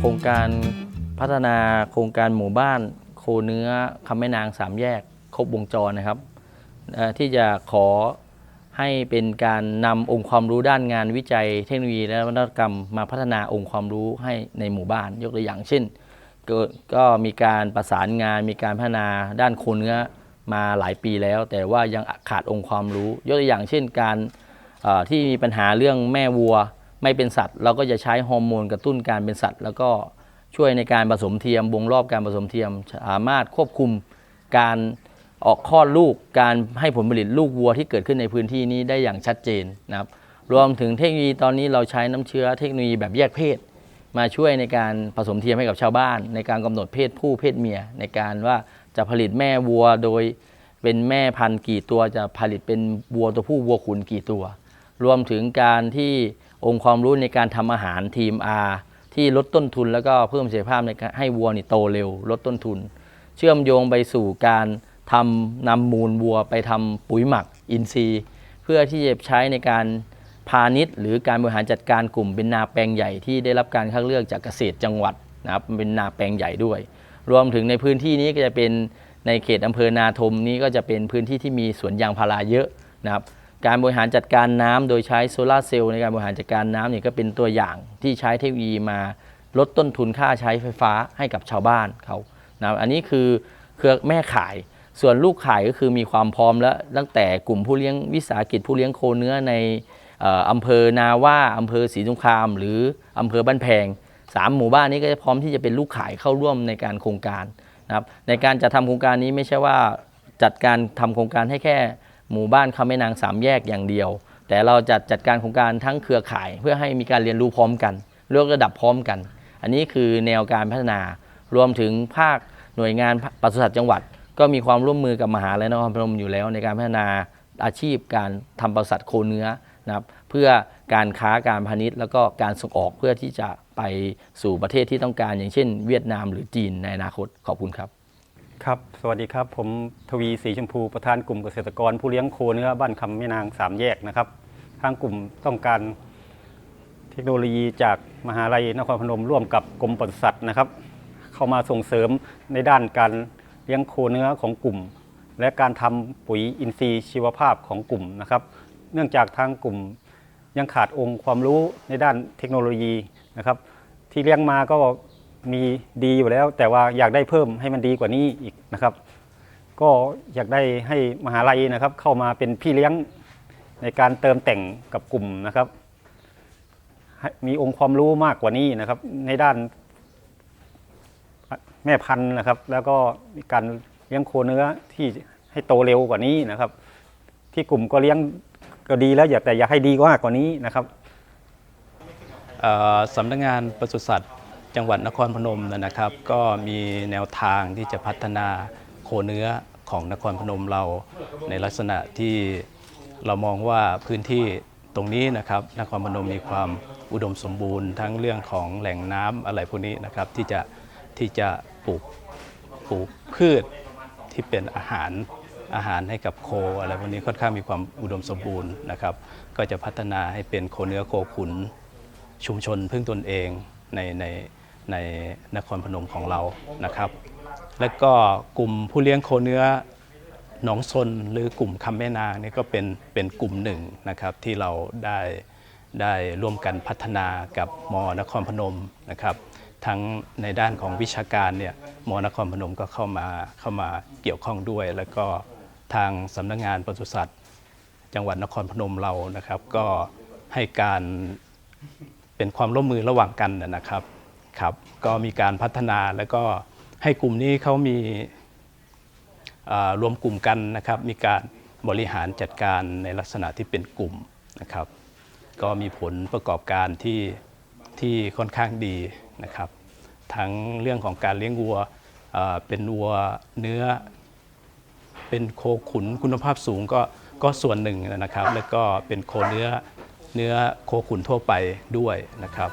โครงการพัฒนาโครงการหมู่บ้านโคเนื้อคำแม่นางสามแยกครบวงจรนะครับที่จะขอให้เป็นการนำองค์ความรู้ด้านงานวิจัย เทคโนโลยีและวัตกรรมมาพัฒนาองค์ความรู้ให้ในหมู่บ้าน ยกตัวอย่างเช่นก็ก็มีการประสานงานมีการพัฒนาด้านโคเนื้อมาหลายปีแล้ว แต่ว่ายังขาดองค์ความรู้ ยกตัวอย่างเช่นการที่มีปัญหาเรื่องแม่วัว ไม่เป็นสัตว์ เราก็จะใช้ฮอร์โมนกระตุ้นการเป็นสัตว์ แล้วก็ช่วยในการผสมเทียมวงรอบการผสมเทียมสามารถควบคุมการออกคลอดลูกการให้ผลผลิตลูกวัวที่เกิดขึ้นในพื้นที่นี้ได้อย่างชัดเจนนะครับรวมถึงเทคโนโลยีตอนนี้เราใช้น้ำเชื้อเทคโนโลยีแบบแยกเพศ มาช่วยในการผสมเทียมให้กับชาวบ้าน ในการกำหนดเพศผู้เพศเมีย ในการว่าจะผลิตแม่วัวโดยเป็นแม่พันธุ์กี่ตัวจะผลิตเป็นวัวตัวผู้วัวขุนกี่ตัว รวมถึงการที่ องค์ความรู้ในการทำอาหารทีม R ที่ลดต้นทุน แล้วก็เพิ่มประสิทธิภาพในการให้วัวนี่โตเร็ว ลดต้นทุน เชื่อมโยงไปสู่การทำนำมูลวัวไปทำปุ๋ยหมักอินทรีย์ เพื่อที่จะใช้ในการพาณิชย์ หรือการบริหารจัดการกลุ่มเป็นนาแปลงใหญ่ที่ได้รับการคัดเลือกจากเกษตรจังหวัดนะครับเป็นนาแปลงใหญ่ด้วย รวมถึงในพื้นที่นี้ก็จะเป็นในเขตอำเภอนาทมนี้ก็จะเป็นพื้นที่ที่มีสวนยางพาราเยอะนะครับ การบริหารจัดการน้ำโดยใช้โซลาเซลล์ในการบริหารจัดการน้ำเนี่ยก็เป็นตัวอย่างที่ใช้เทคโนโลยีมาลดต้นทุนค่าใช้ไฟฟ้าให้กับชาวบ้านเขานะอันนี้คือเครือแม่ขาย ส่วนลูกขายก็คือมีความพร้อมแล้วตั้งแต่กลุ่มผู้เลี้ยงวิสาหกิจผู้เลี้ยงโคเนื้อในเอ่ออำเภอนาว่าอำเภอศรีสงคราม หรืออำเภอบ้านแพงสามหมู่บ้านนี้ก็จะพร้อมที่จะเป็นลูกขายเข้าร่วมในการโครงการนะครับในการจัดทำโครงการนี้ไม่ใช่ว่าจัดการทำโครงการให้แค่ หมู่บ้านคำแม่นางสามแยกอย่างเดียว แต่เราจัดจัดการโครงการทั้งเครือข่าย เพื่อให้มีการเรียนรู้พร้อมกันเลือกระดับพร้อมกัน อันนี้คือแนวการพัฒนารวมถึงภาคหน่วยงานปศุสัตว์จังหวัด ก็มีความร่วมมือกับมหาลัยนครพนมอยู่แล้ว ในการพัฒนาอาชีพการทำปศุสัตว์โคเนื้อนะครับเพื่อการค้าการพาณิชย์ แล้วก็การส่งออกเพื่อที่จะไปสู่ประเทศที่ต้องการ อย่างเช่น เวียดนามหรือจีนในอนาคตขอบคุณครับ ครับ สวัสดีครับ ผมทวีสีชมพูประธานกลุ่มเกษตรกรผู้เลี้ยงโคเนื้อบ้านคำแม่นางสามแยกนะครับ ทางกลุ่มต้องการเทคโนโลยีจากมหาลัยนครพนมร่วมกับกรมปศุสัตว์นะครับ เข้ามาส่งเสริมในด้านการเลี้ยงโคเนื้อของกลุ่ม และการทำปุ๋ยอินทรีย์ชีวภาพของกลุ่มนะครับ เนื่องจากทางกลุ่มยังขาดองค์ความรู้ในด้านเทคโนโลยีนะครับ ที่เลี้ยงมาก็ มีดีอยู่แล้ว แต่ว่าอยากได้เพิ่มให้มันดีกว่านี้อีกนะครับ ก็อยากได้ให้มหาลัยนะครับ เข้ามาเป็นพี่เลี้ยงในการเติมแต่งกับกลุ่มนะครับ มีองค์ความรู้มากกว่านี้นะครับ ในด้านแม่พันธุ์นะครับ แล้วก็มีการเลี้ยงโคเนื้อที่ให้โตเร็วกว่านี้นะครับ ที่กลุ่มก็เลี้ยงก็ดีแล้วอยากแต่อยากให้ดีกว่ากว่านี้นะครับสำนักงานปศุสัตว์ จังหวัดนครพนมนะครับ ก็มีแนวทางที่จะพัฒนาโคเนื้อของนครพนมเราในลักษณะที่เรามองว่าพื้นที่ตรงนี้นะครับนครพนมมีความอุดมสมบูรณ์ทั้งเรื่องของแหล่งน้ำอะไรพวกนี้นะครับที่จะที่จะปลูกปลูกพืชที่เป็นอาหารอาหารให้กับโคอะไรพวกนี้ค่อนข้างมีความอุดมสมบูรณ์นะครับ ก็จะพัฒนาให้เป็นโคเนื้อโคขุนชุมชนพึ่งตนเองในใน ในนครพนมของเรานะครับ และก็กลุ่มผู้เลี้ยงโคเนื้อหนองซนหรือกลุ่มคำแม่นานี่ก็เป็นเป็นกลุ่มหนึ่งนะครับที่เราได้ได้ร่วมกันพัฒนากับมนครพนมนะครับ ทั้งในด้านของวิชาการเนี่ยมนครพนมก็เข้ามาเข้ามาเกี่ยวข้องด้วย แล้วก็ทางสำนักงานปศุสัตว์ จังหวัดนครพนมเรานะครับ ก็ให้การเป็นความร่วมมือระหว่างกันนะครับ ครับก็มีการพัฒนาแล้วก็ให้กลุ่มนี้เขามีรวมกลุ่มกันนะครับ มีการบริหารจัดการในลักษณะที่เป็นกลุ่มนะครับ ก็มีผลประกอบการที่ที่ค่อนข้างดีนะครับ ทั้งเรื่องของการเลี้ยงวัวเป็นวัวเนื้อ เป็นโคขุนคุณภาพสูงก็ก็ส่วนหนึ่งนะครับ แล้วก็เป็นโคเนื้อเนื้อโคขุนทั่วไปด้วยนะครับ